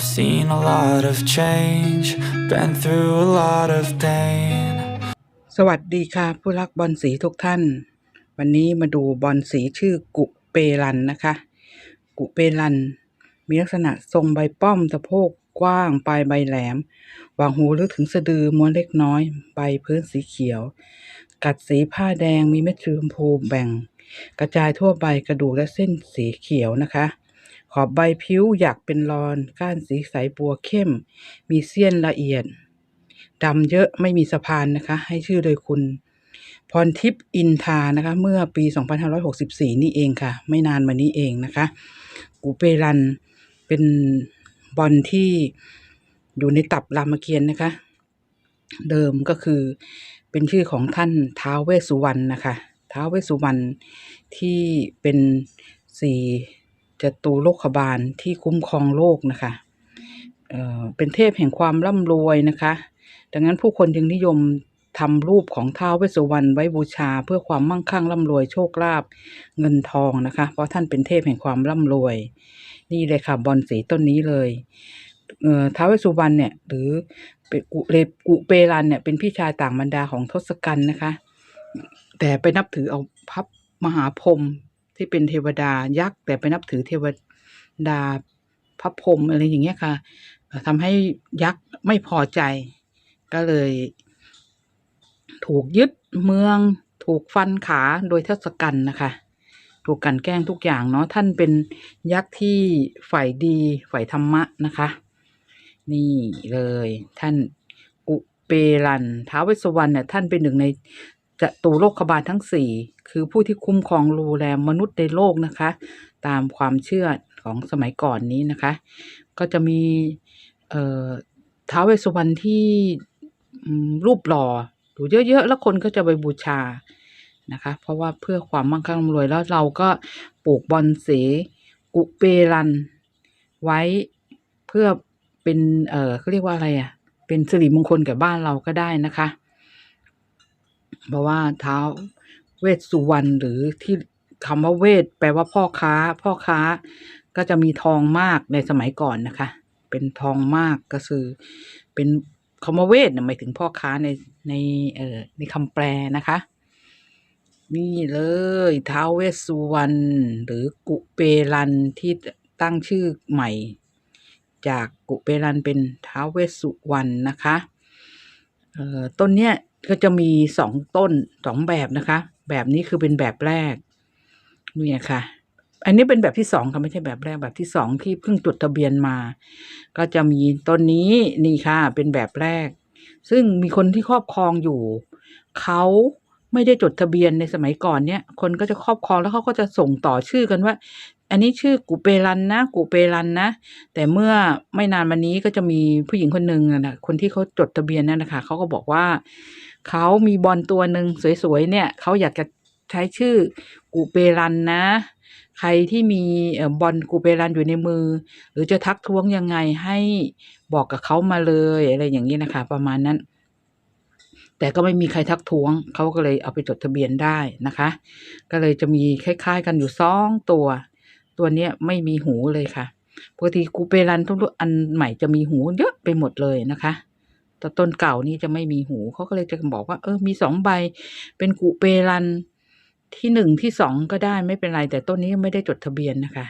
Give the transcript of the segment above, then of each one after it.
Seen a lot of change, been through a lot of pain. สวัสดีค่ะ ผู้รักบอลสีทุกท่าน วันนี้มาดูบอลสีชื่อกุเปรันนะคะ กุเปรัน มีลักษณะทรงใบป้อมสะโพกกว้างปลายใบแหลมวางหูลึกถึงสะดือม้วนเล็กน้อย ใบพื้นสีเขียว กัดสีผ้าแดงมีเม็ดชมพูแบ่ง กระจายทั่วใบกระดูกและเส้นสีเขียวนะคะ ขอบใบผิวหยักเป็นรอน ก้านสีใสบัวเข้ม มีเสี้ยนละเอียดดำเยอะไม่มีสะพานนะคะ ให้ชื่อโดยคุณ พรทิพย์อินทานะคะ เมื่อปี 2564 นี่เองค่ะ ไม่นานมานี้เองนะคะ กูเปรันเป็นบอลที่อยู่ในตับรามเกียรตินะคะ เดิมก็คือเป็นชื่อของท่านท้าวเวสสุวรรณนะคะท้าวเวสสุวรรณที่เป็นสี่ จตุโลกบาลที่คุ้มครองโลกนะคะเออเป็นเทพแห่งความร่ำรวยนะคะ ดังนั้นผู้คนจึงนิยมทำรูปของท้าวเวสสุวรรณไว้บูชาเพื่อความมั่งคั่งร่ำรวยโชคลาภเงินทองนะคะ เพราะท่านเป็นเทพแห่งความร่ำรวย นี่เลยค่ะบอลสีต้นนี้เลยเอ่อท้าวเวสสุวรรณเนี่ย หรือเป็นกุเลกุเปรันเนี่ยเป็นพี่ชายต่างบรรดาของทศกัณฐ์นะคะ แต่ไปนับถือเอาพับมหาพรม ที่เป็นเทวดายักษ์แต่ไปนับถือเทวดาพระพรหมอะไรอย่างเงี้ยค่ะทำให้ยักษ์ไม่พอใจ ก็เลย ถูกยึดเมือง ถูกฟันขาโดยทศกัณฐ์นะคะ ถูกกันแกล้งทุกอย่างเนาะท่านเป็นยักษ์ที่ฝ่ายดีฝ่ายธรรมะนะคะ นี่เลยท่านกุเปรันท้าวเวสสุวรรณเนี่ยท่านเป็นหนึ่งใน จะตุโลกบาลทั้งสี่คือผู้ที่คุ้มครองดูแลมนุษย์ในโลกนะคะ ตามความเชื่อของสมัยก่อนนี้นะคะ ก็จะมีเอ่อท้าวเวสสุวรรณที่รูปหล่ออยู่เยอะๆ แล้วคนก็จะไปบูชานะคะ เพราะว่าเพื่อความมั่งคั่งร่ำรวยแล้วเราก็ปลูกบอนสีกุเปรัน ไว้เพื่อเป็นเออเขาเรียกว่าอะไรอะ เป็นสิริมงคลแก่บ้านเราก็ได้นะคะ เพราะว่าเท้าเวสสุวรรณหรือที่คำว่าเวทแปลว่าพ่อค้า พ่อค้าก็จะมีทองมากในสมัยก่อนนะคะ เป็นทองมากก็คือ เป็นคำว่าเวทเนี่ยหมายถึงพ่อค้าในในเอ่อในคำแปลนะคะ นี่เลยท้าวเวสสุวรรณหรือกุเปรันที่ตั้งชื่อใหม่ จากกุเปรันเป็นท้าวเวสสุวรรณนะคะเอ่อต้นเนี้ย ก็จะมีสองต้นสองแบบนะคะ แบบนี้คือเป็นแบบแรกนี่ค่ะ อันนี้เป็นแบบที่สองค่ะไม่ใช่แบบแรกแบบที่สองที่เพิ่งจดทะเบียนมา ก็จะมีต้นนี้นี่ค่ะ เป็นแบบแรก ซึ่งมีคนที่ครอบครองอยู่เขาไม่ได้จดทะเบียนในสมัยก่อนเนี่ย คนก็จะครอบครองแล้วเขาก็จะส่งต่อชื่อกันว่า อันนี้ชื่อกุเปรันนะกุเปรันนะ แต่เมื่อไม่นานมานี้ก็จะมีผู้หญิงคนหนึ่งนะคนที่เขาจดทะเบียนนั่นนะคะเขาก็บอกว่าเขามีบอลตัวหนึ่งสวยๆเนี่ยเขาอยากจะใช้ชื่อกุเปรันนะ ใครที่มีบอลกูเปรันอยู่ในมือ หรือจะทักท้วงยังไงให้บอกกับเขามาเลยอะไรอย่างนี้นะคะ ประมาณนั้น แต่ก็ไม่มีใครทักท้วงเขาก็เลยเอาไปจดทะเบียนได้นะคะ ก็เลยจะมีคล้าย ๆ กันอยู่สองตัว ตัวเนี้ยไม่มีหูเลยค่ะปกติกูเปรันทุกอันใหม่จะมีหูเยอะไปหมดเลยนะคะแต่ต้นเก่านี่จะไม่มีหูเขาก็เลยจะบอกว่า เออมีสองใบ เป็นกูเปรันที่หนึ่งที่สองก็ได้ไม่เป็นไร แต่ต้นนี้ไม่ได้จดทะเบียนนะคะ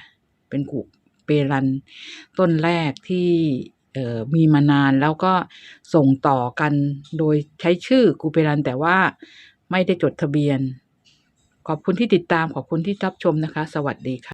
เป็นกูเปรันต้นแรกที่เออมีมานานแล้วก็ส่งต่อกันโดยใช้ชื่อกูเปรันแต่ว่าไม่ได้จดทะเบียน ขอบคุณที่ติดตามขอบคุณที่รับชมนะคะ สวัสดีค่ะ